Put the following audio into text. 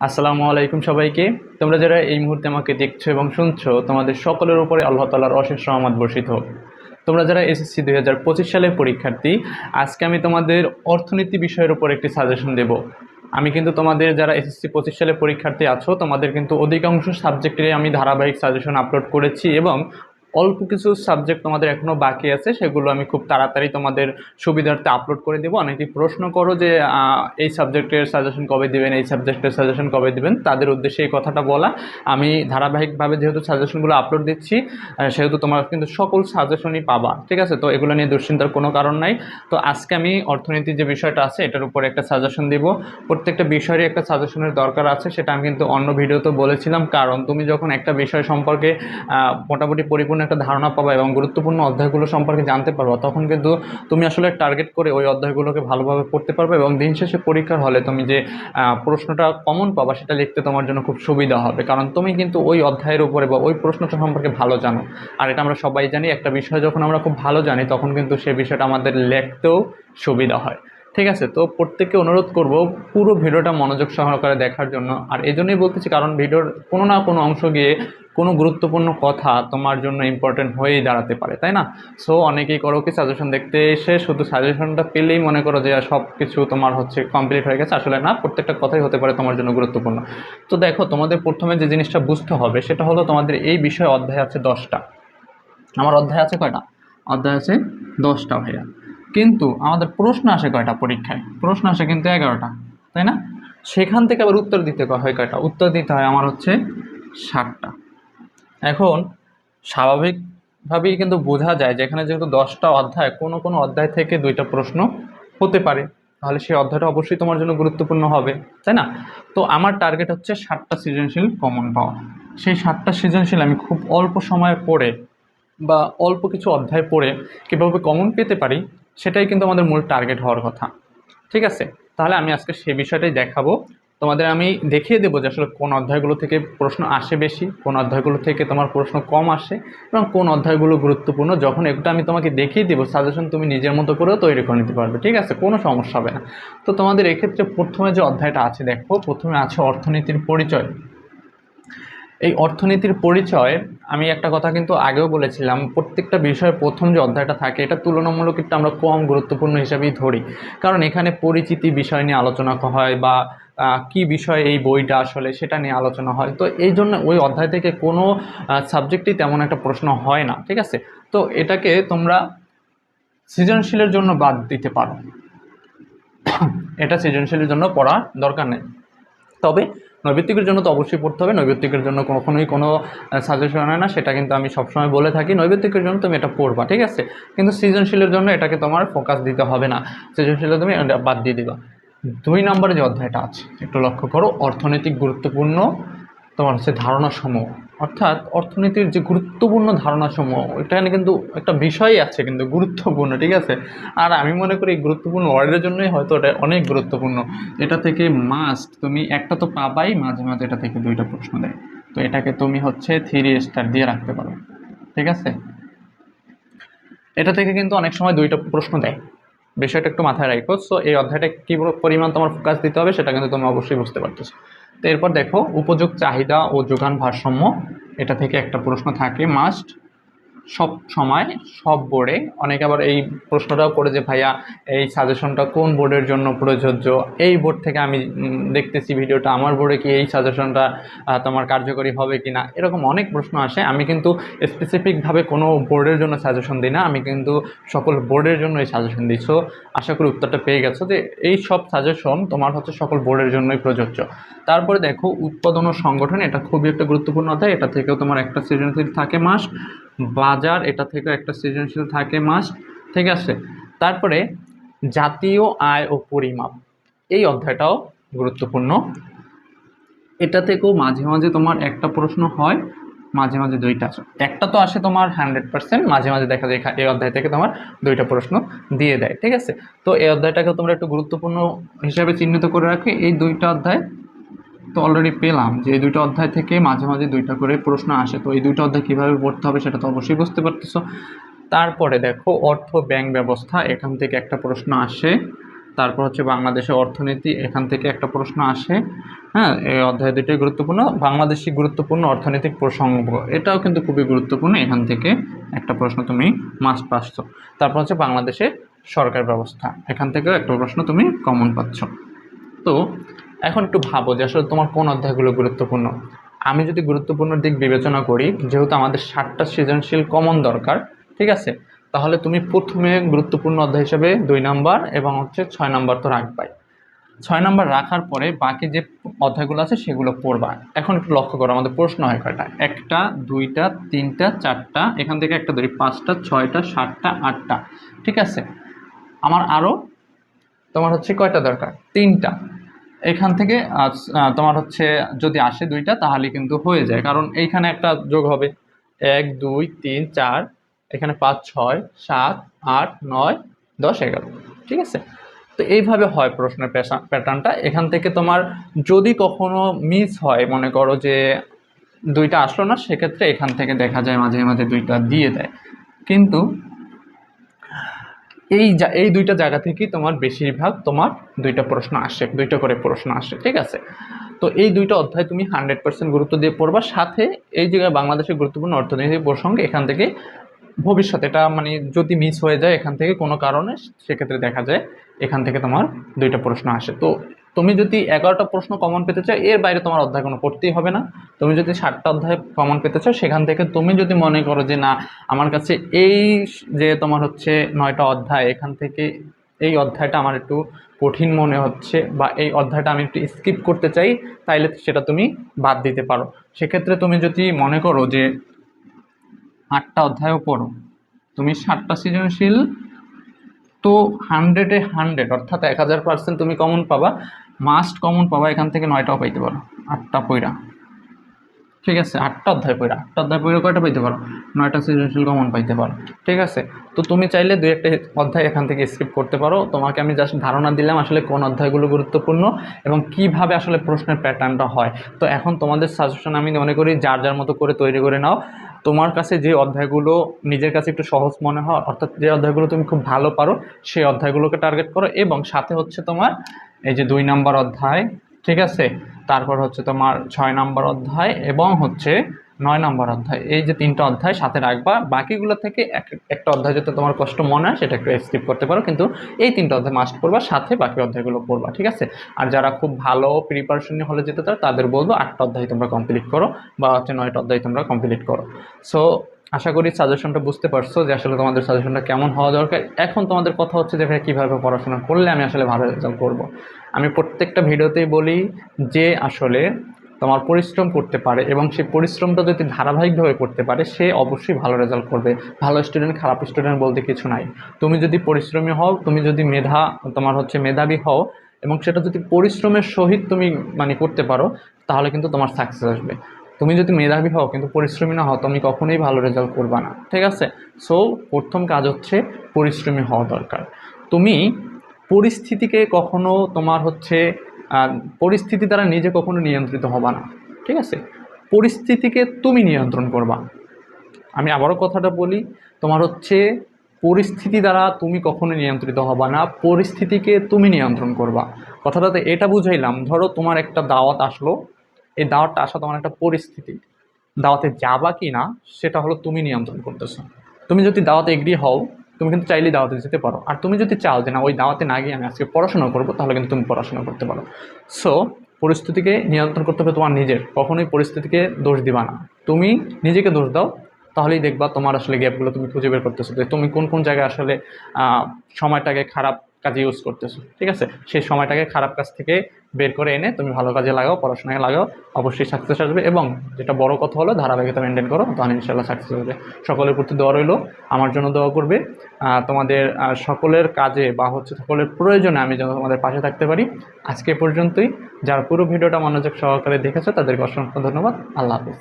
আসসালামু আলাইকুম সবাইকে। তোমরা যারা এই মুহূর্তে আমাকে দেখছ এবং শুনছো, তোমাদের সকলের উপরে আল্লাহ তালার অশেষ রহমত বর্ষিত হোক। তোমরা যারা এসএসসি দুই হাজার পঁচিশ সালের পরীক্ষার্থী, আজকে আমি তোমাদের অর্থনীতি বিষয়ের উপর একটি সাজেশন দেব। আমি কিন্তু তোমাদের যারা এসএসসি পঁচিশ সালে পরীক্ষার্থী আছো, তোমাদের কিন্তু অধিকাংশ সাবজেক্টে আমি ধারাবাহিক সাজেশন আপলোড করেছি এবং অল্প কিছু সাবজেক্ট তোমাদের এখনও বাকি আছে, সেগুলো আমি খুব তাড়াতাড়ি তোমাদের সুবিধার্থে আপলোড করে দেবো। অনেকেই প্রশ্ন করো যে এই সাবজেক্টের সাজেশন কবে দিবেন, এই সাবজেক্টের সাজেশন কবে দিবেন? তাদের উদ্দেশ্যে এই কথাটা বলা। আমি ধারাবাহিকভাবে যেহেতু সাজেশনগুলো আপলোড দিচ্ছি সেহেতু তোমরা কিন্তু সকল সাজেশনই পাবা, ঠিক আছে? তো এগুলো নিয়ে দুশ্চিন্তার কোনো কারণ নাই। তো আজকে আমি অর্থনীতির যে বিষয়টা আছে, এটার উপর একটা সাজেশন দিব। প্রত্যেকটা বিষয়েরই একটা সাজেশনের দরকার আছে, সেটা আমি কিন্তু অন্য ভিডিওতে বলেছিলাম। কারণ তুমি যখন একটা বিষয় সম্পর্কে মোটামুটি পরিপূর্ণ একটা ধারণা পাবা এবং গুরুত্বপূর্ণ অধ্যায়গুলো সম্পর্কে জানতে পারবা, তখন কিন্তু তুমি আসলে টার্গেট করে ওই অধ্যায়গুলোকে ভালোভাবে পড়তে পারবে এবং দিন শেষে পরীক্ষার হলে তুমি যে প্রশ্নটা কমন পাবা সেটা লিখতে তোমার জন্য খুব সুবিধা হবে। কারণ তুমি কিন্তু ওই অধ্যায়ের উপরে বা ওই প্রশ্নটা সম্পর্কে ভালো জানো। আর এটা আমরা সবাই জানি, একটা বিষয় যখন আমরা খুব ভালো জানি, তখন কিন্তু সেই বিষয়টা আমাদের লিখতেও সুবিধা হয়। ঠিক আছে, তো প্রত্যেককে অনুরোধ করব পুরো ভিডিওটা মনোযোগ সহকারে দেখার জন্য। আর এই জন্যই বলতেছি, কারণ ভিডিওর কোনো না কোনো অংশ গিয়ে কোনো গুরুত্বপূর্ণ কথা তোমার জন্য ইম্পর্টেন্ট হয়েই দাঁড়াতে পারে, তাই না? সো অনেকেই করো কি সাজেশন দেখতে এসে শুধু সাজেশনটা পেলেই মনে করো যে সব কিছু তোমার হচ্ছে কমপ্লিট হয়ে গেছে। আসলে না, প্রত্যেকটা কথাই হতে পারে তোমার জন্য গুরুত্বপূর্ণ। তো দেখো, তোমাদের প্রথমে যে জিনিসটা বুঝতে হবে, সেটা হলো তোমাদের এই বিষয়ে অধ্যায় আছে দশটা। আমার অধ্যায় আছে কয়টা? অধ্যায় আছে দশটা, ভাইয়া। কিন্তু আমাদের প্রশ্ন আসে কয়টা পরীক্ষায়? প্রশ্ন আসে কিন্তু এগারোটা, তাই না? সেখান থেকে আবার উত্তর দিতে হয় কয়টা? উত্তর দিতে হয় আমার হচ্ছে ষাটটা এখন স্বাভাবিকভাবেই কিন্তু বোঝা যায় যে এখানে যেহেতু দশটা অধ্যায়, কোনো কোনো অধ্যায় থেকে দুইটা প্রশ্ন হতে পারে। তাহলে সেই অধ্যায়টা অবশ্যই তোমার জন্য গুরুত্বপূর্ণ হবে, তাই না? তো আমার টার্গেট হচ্ছে ষাটটা সৃজনশীল কমন পাওয়া সেই ষাটটা সৃজনশীল আমি খুব অল্প সময় পড়ে বা অল্প কিছু অধ্যায় পড়ে কীভাবে কমন পেতে পারি সেটাই কিন্তু আমাদের মূল টার্গেট হওয়ার কথা। ঠিক আছে? তাহলে আমি আজকে সে বিষয়টাই দেখাবো। তোমাদের আমি দেখিয়ে দেবো যে আসলে কোন অধ্যায়গুলো থেকে প্রশ্ন আসে বেশি, কোন অধ্যায়গুলো থেকে তোমার প্রশ্ন কম আসে এবং কোন অধ্যায়গুলো গুরুত্বপূর্ণ। যখন এটা আমি তোমাকে দেখিয়ে দেবো সাজেশন তুমি নিজের মতো করেও তৈরি করে নিতে পারবে। ঠিক আছে? কোনো সমস্যা হবে না। তো তোমাদের এক্ষেত্রে প্রথমে যে অধ্যায়টা আছে, দেখো, প্রথমে আছে অর্থনীতির পরিচয়। এই অর্থনীতির পরিচয়, আমি একটা কথা কিন্তু আগেও বলেছিলাম, প্রত্যেকটা বিষয়ের প্রথম যে অধ্যায়টা থাকে, এটা তুলনামূলক একটু আমরা কম গুরুত্বপূর্ণ হিসাবেই ধরি। কারণ এখানে পরিচিতি বিষয় নিয়ে আলোচনা হয় বা কি বিষয় এই বইটা আসলে সেটা নিয়ে আলোচনা হয়। তো এই জন্য ওই অধ্যায় থেকে কোনো সাবজেক্টই তেমন একটা প্রশ্ন হয় না, ঠিক আছে? তো এটাকে তোমরা সৃজনশীলের জন্য বাদ দিতে পারো। এটা সৃজনশীলের জন্য পড়া দরকার নেই। তবে নৈবেত্তিকের জন্য তো অবশ্যই পড়তে হবে। নৈবৃত্তিকের জন্য কখনোই কোনো সাজেশন হয় না, সেটা কিন্তু আমি সবসময় বলে থাকি। নৈবৃত্তিকের জন্য তুমি এটা পড়বা, ঠিক আছে? কিন্তু সৃজনশীলের জন্য এটাকে তোমার ফোকাস দিতে হবে না। সৃজনশীলে তুমি বাদ দিয়ে দিবা। দুই নম্বরে যে অধ্যায়টা আছে, একটু লক্ষ্য করো। অর্থনৈতিক গুরুত্বপূর্ণ তোমার হচ্ছে ধারণাসমূহ। অর্থাৎ অর্থনীতির যে গুরুত্বপূর্ণ ধারণাসমূহ, এখানে কিন্তু একটা বিষয় আছে কিন্তু গুরুত্বপূর্ণ, ঠিক আছে? আর আমি মনে করি এই গুরুত্বপূর্ণ ওয়ার্ডের জন্যই হয়তো এটা অনেক গুরুত্বপূর্ণ। এটা থেকে মাস্ট তুমি একটা তো পাবাই, মাঝে মাঝে এটা থেকে দুইটা প্রশ্ন দেয়। তো এটাকে তুমি হচ্ছে থ্রি স্টার দিয়ে রাখতে পারো, ঠিক আছে? এটা থেকে কিন্তু অনেক সময় দুইটা প্রশ্ন দেয়। বিষয়টা একটু মাথায় রাখো। সো এই অধ্যায়টা কী পরিমাণ তোমার ফোকাস দিতে হবে সেটা কিন্তু তুমি অবশ্যই বুঝতে পারতেছো। তো এরপর দেখো উপযোগ চাহিদা ও যোগান ভারসাম্য এটা থেকে একটা প্রশ্ন থাকে মাস্ট সব সময় সব বোর্ডে অনেকে আবার এই প্রশ্নটাও করে যে, ভাইয়া, এই সাজেশনটা কোন বোর্ডের জন্য প্রযোজ্য? এই বোর্ড থেকে আমি দেখতেছি ভিডিওটা। আমার বোর্ডে কি এই সাজেশনটা তোমার কার্যকরী হবে কি না এরকম অনেক প্রশ্ন আসে। আমি কিন্তু স্পেসিফিকভাবে কোনো বোর্ডের জন্য সাজেশন দিই না। আমি কিন্তু সকল বোর্ডের জন্য এই সাজেশন দিই। সো আশা করি উত্তরটা পেয়ে গেছো যে, এই সব সাজেশন তোমার হচ্ছে সকল বোর্ডের জন্যই প্রযোজ্য। তারপরে দেখো, উৎপাদন ও সংগঠন, এটা খুবই একটা গুরুত্বপূর্ণ অধ্যায়। এটা থেকেও তোমার একটা সৃজনশীল থাকে মাস। বাজার, এটা থেকেও একটা সৃজনশীল থাকে মাস, ঠিক আছে? তারপরে জাতীয় আয় ও পরিমাপ, এই অধ্যায়টাও গুরুত্বপূর্ণ। এটা থেকেও মাঝে মাঝে তোমার একটা প্রশ্ন হয়, মাঝে মাঝে দুইটা আসে একটা তো আসে তোমার হান্ড্রেড পার্সেন্ট মাঝে মাঝে দেখা যায় এই অধ্যায় থেকে তোমার দুইটা প্রশ্ন দিয়ে দেয়, ঠিক আছে? তো এই অধ্যায়টাকে তোমরা একটু গুরুত্বপূর্ণ হিসাবে চিহ্নিত করে রাখো, এই দুইটা অধ্যায়। তো অলরেডি পেলাম যে এই দুইটা অধ্যায় থেকে মাঝে মাঝে দুইটা করে প্রশ্ন আসে। তো এই দুইটা অধ্যায় কীভাবে পড়তে হবে সেটা তো অবশ্যই বুঝতে পারতেছো। তারপরে দেখো, অর্থ ব্যাংক ব্যবস্থা, এখান থেকে একটা প্রশ্ন আসে। তারপর হচ্ছে বাংলাদেশের অর্থনীতি, এখান থেকে একটা প্রশ্ন আসে। হ্যাঁ এই অধ্যায় দুটোই গুরুত্বপূর্ণ। বাংলাদেশি গুরুত্বপূর্ণ অর্থনৈতিক প্রসঙ্গ, এটাও কিন্তু খুবই গুরুত্বপূর্ণ। এখান থেকে একটা প্রশ্ন তুমি মাস্ট পাচ্ছ। তারপর হচ্ছে বাংলাদেশের সরকার ব্যবস্থা, এখান থেকেও একটা প্রশ্ন তুমি কমন পাচ্ছ। তো এখন একটু ভাবো যে আসলে তোমার কোন অধ্যায়গুলো গুরুত্বপূর্ণ? আমি যদি গুরুত্বপূর্ণ দিক বিবেচনা করি, যেহেতু আমাদের ষাটটা সৃজনশীল কমন দরকার, ঠিক আছে? তাহলে তুমি প্রথমে গুরুত্বপূর্ণ অধ্যায় হিসেবে দুই নাম্বার এবং হচ্ছে ছয় নাম্বার তো রাখবাই। ছয় নাম্বার রাখার পরে বাকি যে অধ্যায়গুলো আছে সেগুলো পড়বা। এখন একটু লক্ষ্য করো, আমাদের প্রশ্ন হয় কয়টা? একটা, দুইটা, তিনটা, চারটা, এখান থেকে একটা ধরি, পাঁচটা, ছয়টা, সাতটা, আটটা, ঠিক আছে? আমার আরও তোমার হচ্ছে কয়টা দরকার? তিনটা। এখান থেকে তোমার হচ্ছে যদি আসে দুইটা, তাহলে কিন্তু হয়ে যায়। কারণ এইখানে একটা যোগ হবে। এক, দুই, তিন, চার, এখানে পাঁচ, ছয়, সাত, আট, নয়, দশ, এগারো। ঠিক আছে? তো এইভাবে হয় প্রশ্নের প্যাটার্নটা। এখান থেকে তোমার যদি কখনো মিস হয়, মনে করো যে দুইটা আসলো না, সেক্ষেত্রে এখান থেকে দেখা যায় মাঝে মাঝে দুইটা দিয়ে দেয়। কিন্তু এই যা এই দুইটা জায়গা থেকেই তোমার বেশিরভাগ তোমার দুইটা প্রশ্ন আসে, দুইটা করে প্রশ্ন আসে, ঠিক আছে? তো এই দুইটা অধ্যায় তুমি হান্ড্রেড পার্সেন্ট গুরুত্ব দিয়ে পড়বা। সাথে এই জায়গায় বাংলাদেশের গুরুত্বপূর্ণ অর্থনৈতিক প্রসঙ্গে এখান থেকে ভবিষ্যতে এটা মানে যদি মিস হয়ে যায় এখান থেকে কোনো কারণে, সেক্ষেত্রে দেখা যায় এখান থেকে তোমার দুইটা প্রশ্ন আসে। তো তুমি যদি এগারোটা প্রশ্ন কমন পেতে চাও, এর বাইরে তোমার অধ্যায় কোনো পড়তেই হবে না। তুমি যদি ষাটটা অধ্যায় কমন পেতে চাও, সেখান থেকে তুমি যদি মনে করো যে না, আমার কাছে এই যে তোমার হচ্ছে নয়টা অধ্যায়, এখান থেকে এই অধ্যায়টা আমার একটু কঠিন মনে হচ্ছে বা এই অধ্যায়টা আমি একটু স্কিপ করতে চাই, তাইলে সেটা তুমি বাদ দিতে পারো। সেক্ষেত্রে তুমি যদি মনে করো যে আটটা অধ্যায়ও পড়ো, তুমি ষাটটা সৃজনশীল, তো হান্ড্রেডে হান্ড্রেড অর্থাৎ এক হাজার পার্সেন্ট তুমি কমন পাবা। মাস্ট কমন পাবা এখান থেকে নয়টাও পাইতে পারো। আটটা পইরা। ঠিক আছে, আটটা অধ্যায় পইরা। আটটা অধ্যায় পইরা কয়টা পাইতে পারো? নয়টা সৃজনশীল কমন পাইতে পারো। ঠিক আছে, তো তুমি চাইলে দুই একটা অধ্যায় এখান থেকে স্কিপ করতে পারো। তোমাকে আমি জাস্ট ধারণা দিলাম আসলে কোন অধ্যায়গুলো গুরুত্বপূর্ণ এবং কীভাবে আসলে প্রশ্নের প্যাটার্নটা হয়। তো এখন তোমাদের সাজেশন আমি মনে করি যার যার মতো করে তৈরি করে নাও। তোমার কাছে যে অধ্যায়গুলো নিজের কাছে একটু সহজ মনে হয়, অর্থাৎ যে অধ্যায়গুলো তুমি খুব ভালো পারো, সেই অধ্যায়গুলোকে টার্গেট করো এবং সাথে হচ্ছে তোমার এই যে দুই নাম্বার অধ্যায়, ঠিক আছে? তারপর হচ্ছে তোমার ছয় নাম্বার অধ্যায় এবং হচ্ছে নয় নম্বর অধ্যায়। এই যে তিনটা অধ্যায় সাথে রাখবা, বাকিগুলো থেকে এক- একটা অধ্যায় যাতে তোমার কষ্ট মনে হয়, সেটা একটু স্কিপ করতে পারো, কিন্তু এই তিনটা অধ্যায় মাস্ট পড়বা, সাথে বাকি অধ্যায়গুলো পড়বা, ঠিক আছে? আর যারা খুব ভালো প্রিপারেশন হলে যেতে চাও, তাদের বলব আটটা অধ্যায় তোমরা কমপ্লিট করো, বা হচ্ছে নয়টা অধ্যায় তোমরা কমপ্লিট করো। সো আশা করি সাজেশনটা বুঝতে পারছ যে আসলে তোমাদের সাজেশনটা কেমন হওয়া দরকার। এখন তোমাদের কথা হচ্ছে যে ভাই কীভাবে পড়াশোনা করলে আমি আসলে ভালো রেজাল্ট করব। আমি প্রত্যেকটা ভিডিওতেই বলি যে আসলে তোমার পরিশ্রম করতে পারে এবং সেই পরিশ্রমটা যদি ধারাবাহিকভাবে করতে পারে, সে অবশ্যই ভালো রেজাল্ট করবে। ভালো স্টুডেন্ট খারাপ স্টুডেন্ট বলতে কিছু নাই। তুমি যদি পরিশ্রমী হও, তুমি যদি মেধা, তোমার হচ্ছে মেধাবী হও এবং সেটা যদি পরিশ্রমের সহিত তুমি মানে করতে পারো, তাহলে কিন্তু তোমার সাকসেস আসবে। তুমি যদি মেধাবী হও, কিন্তু পরিশ্রমী না হও, তুমি কখনোই ভালো রেজাল্ট করবা না। ঠিক আছে? সো প্রথম কাজ হচ্ছে পরিশ্রমী হওয়া দরকার। তুমি পরিস্থিতিকে কখনো তোমার হচ্ছে পরিস্থিতি দ্বারা নিজে কখনো নিয়ন্ত্রিত হবা না। ঠিক আছে? পরিস্থিতিকে তুমি নিয়ন্ত্রণ করবা। আমি আবারও কথাটা বলি, তোমার হচ্ছে পরিস্থিতি দ্বারা তুমি কখনো নিয়ন্ত্রিত হবা না, পরিস্থিতিকে তুমি নিয়ন্ত্রণ করবা। কথাটাতে এটা বুঝাইলাম, ধরো তোমার একটা দাওয়াত আসলো এই দাওয়াতটা আসা তোমার একটা পরিস্থিতি। দাওয়াতে যাবা কি না, সেটা হলো তুমি নিয়ন্ত্রণ করতেছো। তুমি যদি দাওয়াতে এগ্রি হও, তুমি কিন্তু চাইলেই দাওয়াতে যেতে পারো। আর তুমি যদি চাও যে না, ওই দাওয়াতে না গিয়ে আমি আজকে পড়াশোনা করব, তাহলে কিন্তু তুমি পড়াশোনা করতে পারো। সো পরিস্থিতিকে নিয়ন্ত্রণ করতে হবে তোমার নিজের। কখনোই পরিস্থিতিকে দোষ দিবা না। তুমি নিজেকে দোষ দাও, তাহলেই দেখবা তোমার আসলে গ্যাপগুলো তুমি খুঁজে বের করতেছো। তুমি কোন কোন জায়গায় আসলে সময়টাকে খারাপ কাজে ইউজ করতেছো। ঠিক আছে? সেই সময়টাকে খারাপ কাজ থেকে বের করে এনে তুমি ভালো কাজে লাগাও, পড়াশোনায় লাগাও, অবশ্যই সাকসেস আসবে এবং যেটা বড় কথা হলো, ধারাবাহিকতা মেনটেন করো, তাহলে ইনশাল্লাহ সাকসেস হবে। সকলের প্রতি দোয়া রইল, আমার জন্য দোয়া করবে। তোমাদের সকলের কাজে বা হচ্ছে সকলের প্রয়োজনে আমি যেন তোমাদের পাশে থাকতে পারি। আজকে পর্যন্তই। যার পুরো ভিডিওটা মনোযোগ সহকারে দেখেছ, তাদেরকে অসংখ্য ধন্যবাদ। আল্লাহ হাফিজ।